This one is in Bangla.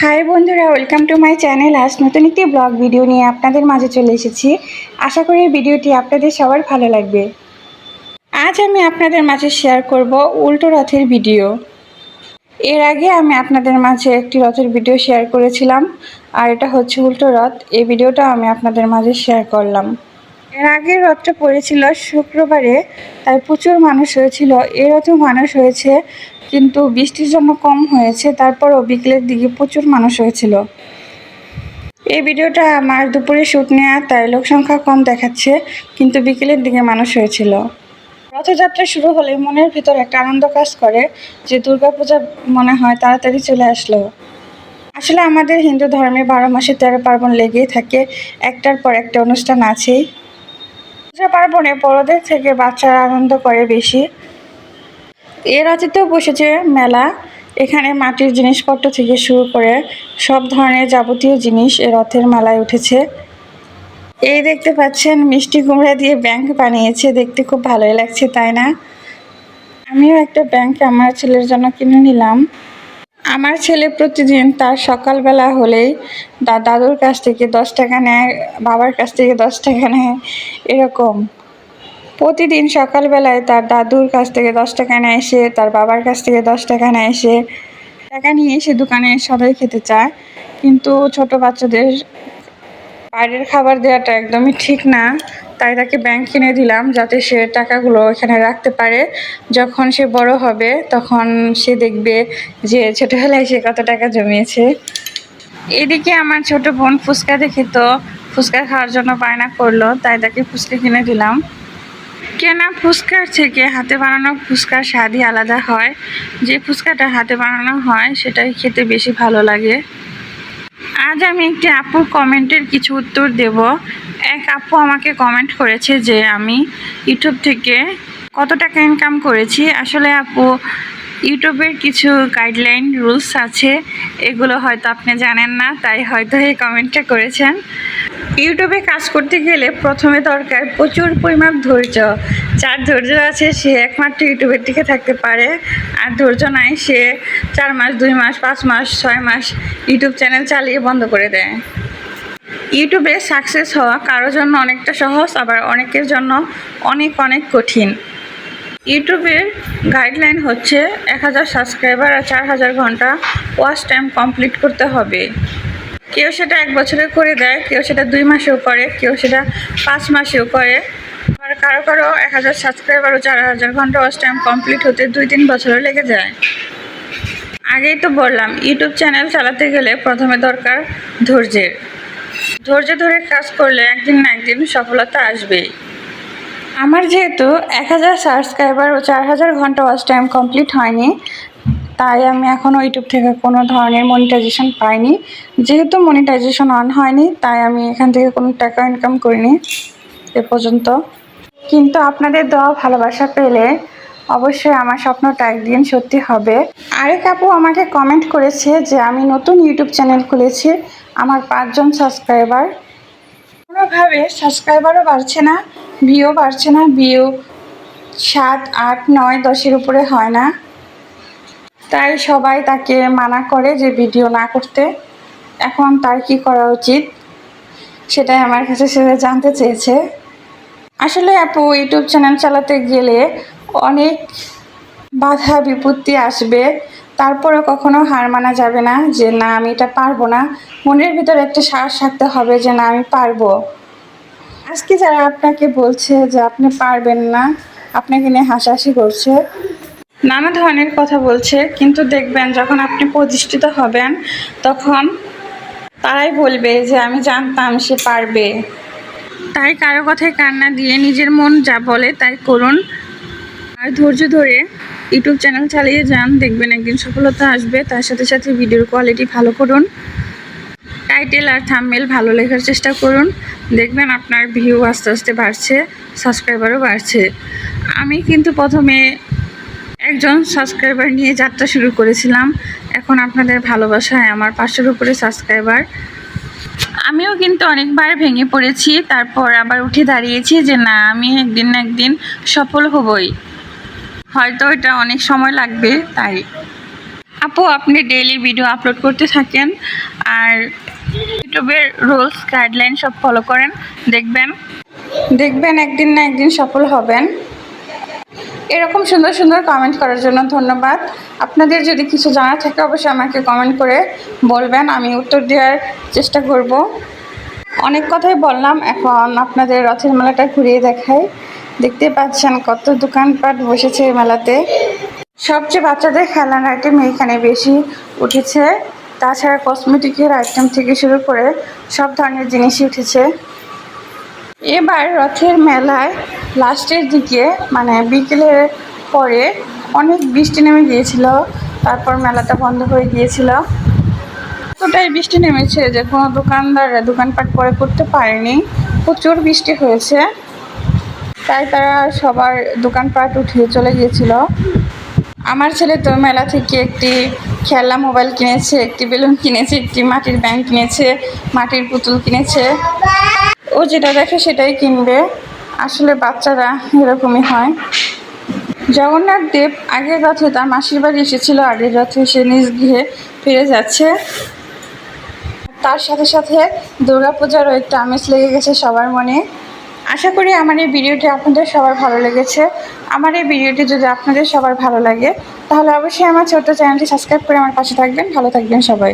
হাই বন্ধুরা ওয়েলকাম টু মাই চ্যানেল আজ নতুন একটি ব্লগ ভিডিও নিয়ে আপনাদের মাঝে চলে এসেছি। আশা করি ভিডিওটি আপনাদের সবার ভালো লাগবে। আজ আমি আপনাদের মাঝে শেয়ার করব উল্টো রথের ভিডিও এর আগে আমি আপনাদের মাঝে একটি রথের ভিডিও শেয়ার করেছিলাম, আর এটা হচ্ছে উল্টো রথ। এই ভিডিওটা আমি আপনাদের মাঝে শেয়ার করলাম। এর আগের রথটা পড়েছিল শুক্রবারে, তাই প্রচুর মানুষ হয়েছিল। এ রথেও মানুষ হয়েছে, কিন্তু বৃষ্টির জন্য কম হয়েছে, তারপরও বিকেলের দিকে প্রচুর মানুষ হয়েছিল। এই ভিডিওটা আমার দুপুরে শ্যুট নেওয়া তাই লোক সংখ্যা কম দেখাচ্ছে, কিন্তু বিকেলের দিকে মানুষ হয়েছিল। রথযাত্রা শুরু হলে মনের ভিতর একটা আনন্দ কাজ করে, যে দুর্গাপূজা মনে হয় তাড়াতাড়ি চলে আসলো। আসলে আমাদের হিন্দু ধর্মে বারো মাসে তেরো পার্বণ লেগেই থাকে, একটার পর একটা অনুষ্ঠান আছেই। পূজা পার্বণে বড়দের থেকে বাচ্চারা আনন্দ করে বেশি। এর রাতেতেও বসেছে মেলা। এখানে মাটির জিনিসপত্র থেকে শুরু করে সব ধরনের যাবতীয় জিনিস এ রথের মেলায় উঠেছে। এই দেখতে পাচ্ছেন, মিষ্টি কুমড়া দিয়ে ব্যাংক বানিয়েছে। দেখতে খুব ভালোই লাগছে, তাই না? আমিও একটা ব্যাংক আমার ছেলের জন্য কিনে নিলাম। আমার ছেলে প্রতিদিন তার সকালবেলা হলেই দাদুর কাছ থেকে দশ টাকা নেয়, বাবার কাছ থেকে দশ টাকা নেয়, এরকম। প্রতিদিন সকালবেলায় তার দাদুর কাছ থেকে দশ টাকা নেয় সে, তার বাবার কাছ থেকে দশ টাকা নেয় সে। টাকা নিয়ে সে দোকানে সবাই খেতে চায়, কিন্তু ছোট বাচ্চাদের বাইরের খাবার দেওয়াটা একদমই ঠিক না। তাই তাকে ব্যাংক কিনে দিলাম যাতে সে টাকাগুলো এখানে রাখতে পারে। যখন সে বড় হবে, তখন সে দেখবে যে ছোটোবেলায় সে কত টাকা জমিয়েছে। এদিকে আমার ছোট বোন ফুচকা দেখে তো ফুচকা খাওয়ার জন্য বায়না করল, তাই তাকে ফুচকা কিনে দিলাম। কেনা ফুচকার থেকে হাতে বানানো ফুচকার স্বাদই আলাদা হয়। যে ফুচকাটা হাতে বানানো হয়, সেটাই খেতে বেশি ভালো লাগে। আজ আমি একটি আপুর কমেন্টের কিছু উত্তর দেব। এক আপু আমাকে কমেন্ট করেছে যে, আমি ইউটিউব থেকে কত টাকা ইনকাম করেছি? আসলে আপু, ইউটিউবের কিছু গাইডলাইন রুলস আছে। এগুলো হয়তো আপনি জানেন না, তাই হয়তো এই কমেন্টটা করেছেন। ইউটিউবে কাজ করতে গেলে প্রথমে দরকার প্রচুর পরিমাণ ধৈর্য। যার ধৈর্য আছে সে একমাত্র ইউটিউবের দিকে থাকতে পারে। আর ধৈর্য নাই, সে চার মাস, দুই মাস, পাঁচ মাস, ছয় মাস ইউটিউব চ্যানেল চালিয়ে বন্ধ করে দেয়। ইউটিউবে সাকসেস হওয়া কারোর জন্য অনেকটা সহজ, আবার অনেকের জন্য অনেক অনেক কঠিন। ইউটিউবের গাইডলাইন হচ্ছে এক হাজার সাবস্ক্রাইবার আর চার হাজার ঘণ্টা ওয়াচ টাইম কমপ্লিট করতে হবে। কেউ সেটা এক বছরে করে দেয়, কেউ সেটা দুই মাসেও করে, কেউ সেটা পাঁচ মাসেও করে। আবার কারও কারও এক হাজার সাবস্ক্রাইবার ও চার হাজার ঘণ্টা ওয়াচ টাইম কমপ্লিট হতে দুই তিন বছরও লেগে যায়। আগেই তো বললাম ইউটিউব চ্যানেল চালাতে গেলে প্রথমে দরকার ধৈর্যের। ধৈর্য ধরে কাজ করলে একদিন না একদিন সফলতা আসবেই। আমার যেহেতু এক হাজার সাবস্ক্রাইবার ও চার হাজার ঘণ্টা ওয়াচ টাইম কমপ্লিট হয়নি তাই আমি এখনও ইউটিউব থেকে কোনো ধরনের মনিটাইজেশন পাইনি। যেহেতু মনিটাইজেশন অন হয়নি, তাই আমি এখান থেকে কোনো টাকা ইনকাম করিনি এ পর্যন্ত। কিন্তু আপনাদের দেওয়া ভালোবাসা পেলে অবশ্যই আমার স্বপ্নটা একদিন সত্যি হবে। আরেক আপু আমাকে কমেন্ট করেছে যে, আমি নতুন ইউটিউব চ্যানেল খুলেছি, আমার পাঁচজন সাবস্ক্রাইবার কোনোভাবে সাবস্ক্রাইবারও বাড়ছে না ভিউ বাড়ছে না ভিউ সাত, আট, নয়, দশের উপরে হয় না। তাই সবাই তাকে মানা করে যে ভিডিও না করতে। এখন তার কি করা উচিত? সেটাই আমার কাছে সে জানতে চেয়েছে। আসলে আপু, ইউটিউব চ্যানেল চালাতে গেলে অনেক বাধা বিপত্তি আসবে। তারপরে কখনো হার মানা যাবে না যে, না, আমি এটা পারব না। মনের ভিতরে একটা সাহস থাকতে হবে যে, না, আমি পারব। আজকে যারা আপনাকে বলছে যে, আপনি পারবেন না, আপনাকে নিয়ে হাসাহাসি করছে। নানা ধরনের কথা বলছে, কিন্তু দেখবেন যখন আপনি প্রতিষ্ঠিত হবেন, তখন তারাই বলবে যে আমি জানতাম সে পারবে। তাই কারও কথায় কান্না দিয়ে নিজের মন যা বলে তাই করুন। আর ধৈর্য ধরে ইউটিউব চ্যানেল চালিয়ে যান, দেখবেন একদিন সফলতা আসবে। তার সাথে সাথে ভিডিওর কোয়ালিটি ভালো করুন। টাইটেল আর থাম্বনেল ভালো লেখার চেষ্টা করুন। দেখবেন আপনার ভিউ আস্তে আস্তে বাড়ছে সাবস্ক্রাইবারও বাড়ছে। আমি কিন্তু প্রথমে একজন সাবস্ক্রাইবার নিয়ে যাত্রা শুরু করেছিলাম। এখন আপনাদের ভালোবাসায় আমার পাঁচশোর উপরে সাবস্ক্রাইবার আমিও কিন্তু অনেকবার ভেঙে পড়েছি, তারপর আবার উঠে দাঁড়িয়েছি যে না, আমি একদিন না একদিন সফল হবই। হয়তো এটা অনেক সময় লাগবে, তাই। আপু, আপনি ডেইলি ভিডিও আপলোড করতে থাকেন আর ইউটিউবের রুলস গাইডলাইন সব ফলো করেন, দেখবেন। দেখবেন একদিন না একদিন সফল হবেন। এরকম সুন্দর সুন্দর কমেন্ট করার জন্য ধন্যবাদ। আপনাদের যদি কিছু জানার থাকে অবশ্যই আমাকে কমেন্ট করে বলবেন, আমি উত্তর দেওয়ার চেষ্টা করব। অনেক কথাই বললাম, এখন আপনাদের রথের মেলাটা ঘুরিয়ে দেখাই। দেখতে পাচ্ছেন কত দোকানপাট বসেছে এই মেলাতে। সবচেয়ে বাচ্চাদের খেলার আইটেম এখানে বেশি উঠেছে। তাছাড়া কসমেটিকের আইটেম থেকে শুরু করে সব ধরনের জিনিসই উঠেছে। এবার রথের মেলায় লাস্টের দিকে মানে বিকেলের পরে অনেক বৃষ্টি নেমে গিয়েছিল, তারপর মেলাটা বন্ধ হয়ে গিয়েছিল। এতটাই বৃষ্টি নেমেছে যে কোনো দোকানদার দোকানপাট পরে করতে পারেনি। প্রচুর বৃষ্টি হয়েছে। তাই তারা সবার দোকানপাট উঠে চলে গিয়েছিল। আমার ছেলে তো মেলা থেকে একটি খেলনা মোবাইল কিনেছে, একটি বেলুন কিনেছে, একটি মাটির ব্যাংক কিনেছে, মাটির পুতুল কিনেছে। ও যেটা দেখে সেটাই কিনবে। আসলে বাচ্চারা এরকমই হয়। জগন্নাথ দেব আগের রথে তার মাসির বাড়ি এসেছিল, আগের রথে সে নিজ গৃহে ফিরে যাচ্ছে। তার সাথে সাথে দুর্গাপূজারও একটু আমেজ লেগে গেছে সবার মনে। আশা করি আমার এই ভিডিওটি আপনাদের সবার ভালো লেগেছে। আমার এই ভিডিওটি যদি আপনাদের সবার ভালো লাগে, তাহলে অবশ্যই আমার ছোট্ট চ্যানেলটি সাবস্ক্রাইব করে আমার পাশে থাকবেন। ভালো থাকবেন সবাই।